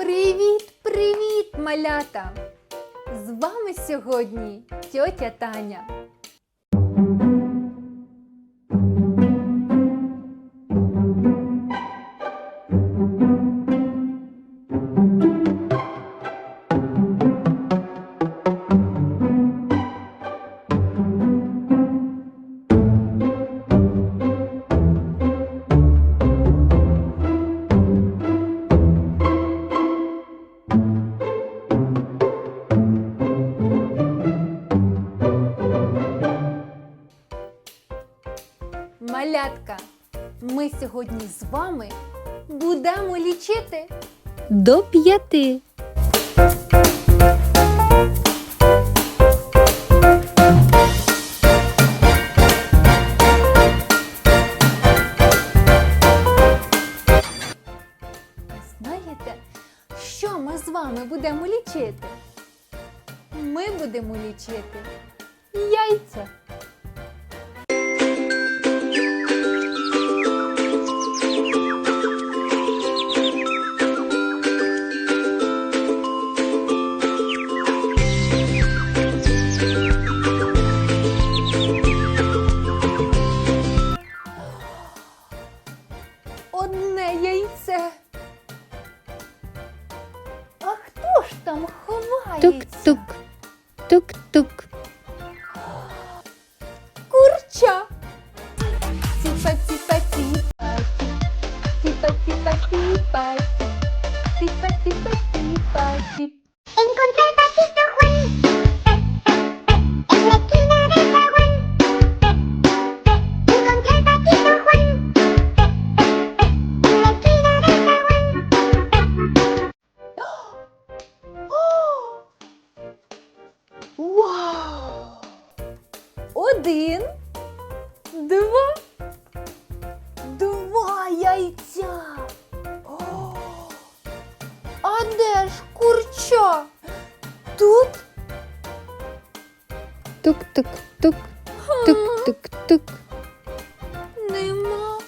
Привіт, привіт, малята! З вами сьогодні тьотя Таня. Малятка, ми сьогодні з вами будемо лічити. До п'яти. Знаєте, що ми з вами будемо лічити? Ми будемо лічити яйця. Тук-тук-тук. Тук-тук-тук. Нема.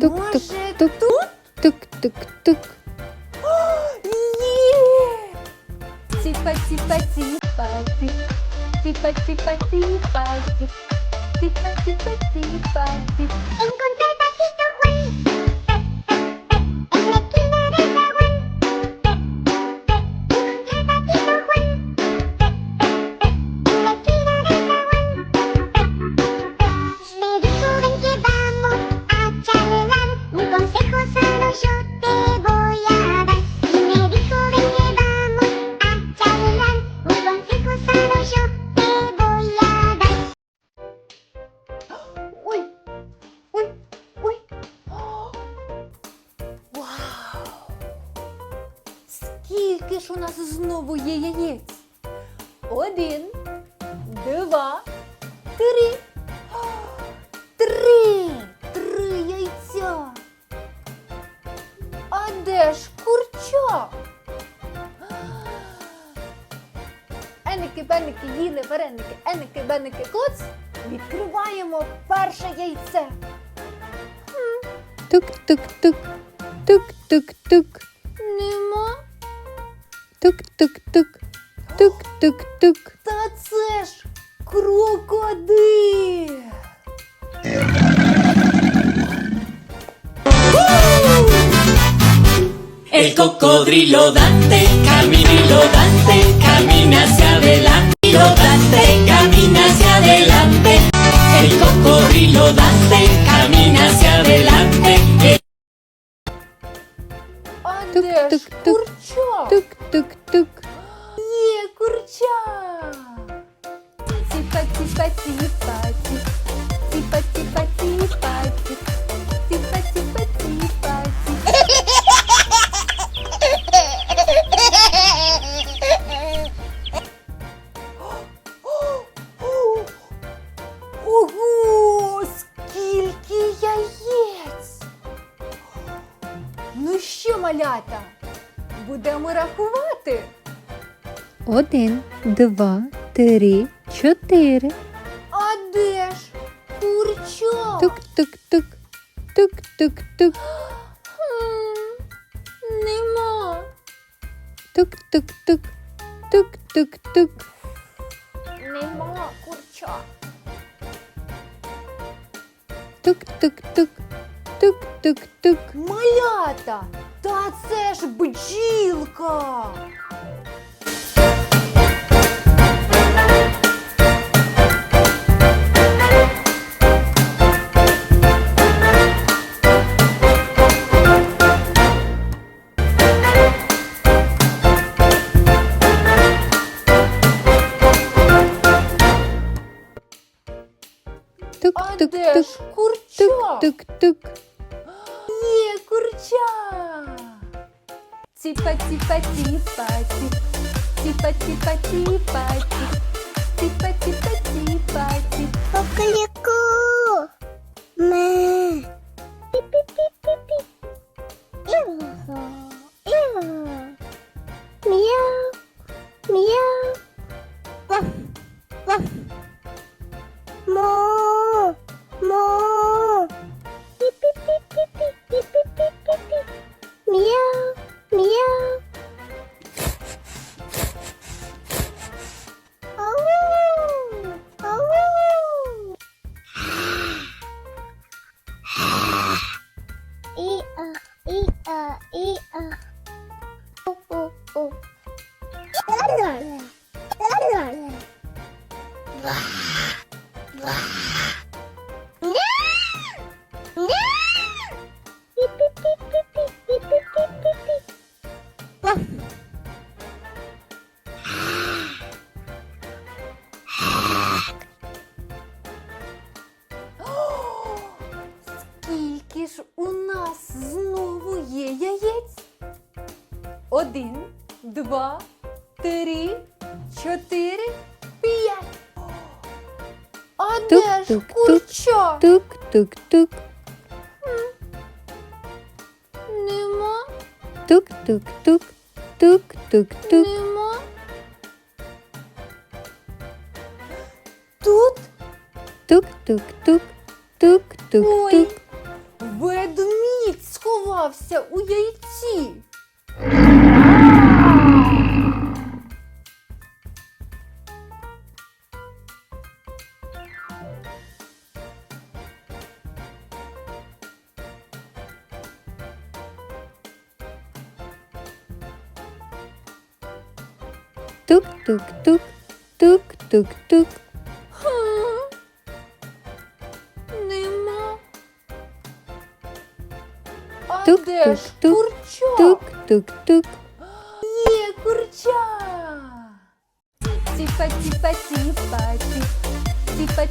Тук, Може, тук, тук. тут? Тук-тук-тук. Є! Ціпа, ціпа, ціпа, Скільки ж у нас знову є яєць? Один, два, три. Три! Три яйця. А де ж курча? Еники, беники, їли вареники, еники, беники, клоц. Відкриваємо перше яйце. Тук-тук-тук. Тук-тук-тук. Нема. Тук-тук-тук. Тук-тук-тук. Та це ж крокодил. El cocodrilo Dante, caminilo Dante, camina hacia adelante. Dante, camina hacia adelante. El cocodrilo Dante, будемо рахувати? Один, два, три, чотири. А де ж курча? Тук-тук-тук. Тук-тук-тук. Хм, Нема. Тук-тук-тук. Тук-тук-тук. Нема курча. Тук-тук-тук. Тук-тук-тук. Малята! Та це ж бджілка! А де Тук-тук-тук. ж курча? Тук-тук-тук. Ціпа, ціпа, ціпа, ціп. Ціпа, ціпа, ціпа, ціп. Ціпа, ціпа, ціпа, ціп. Куколіку. Ме. Пі-пі-пі-пі-пі. Іго. Один, два, три, чотири, п'ять. А де ж курча? Тук-тук-тук. Нема, Тук-тук-тук. Тук-тук-тук. нема. Тут Тук-тук-тук. Тук-тук-тук. ой, ведмідь сховався у яйці. Тук-тук-тук. Тук-тук-тук. Нема. А Тук, де тук, ж тук, курча? Тук-тук-тук. Є курча. Ціпа, ціпа, ціпа, ціп. Ціпа,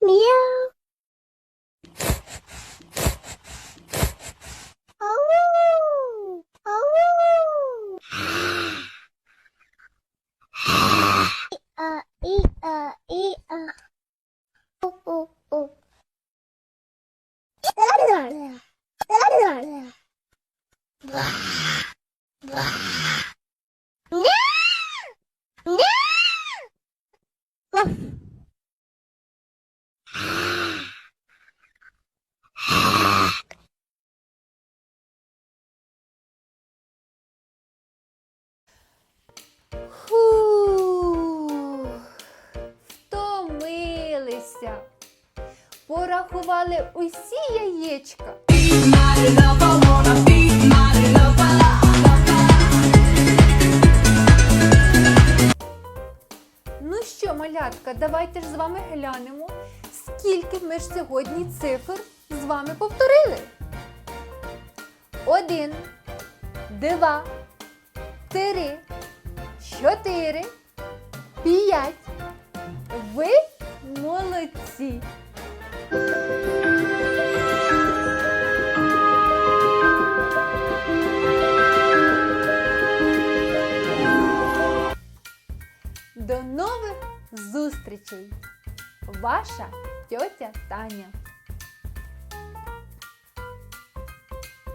Мяу. Порахували усі яєчка. Ну що, малятка, давайте ж з вами глянемо, скільки ми ж сьогодні цифр з вами повторили. Один, два, три, чотири, п'ять. Ви молодці. Ваша тьотя Таня.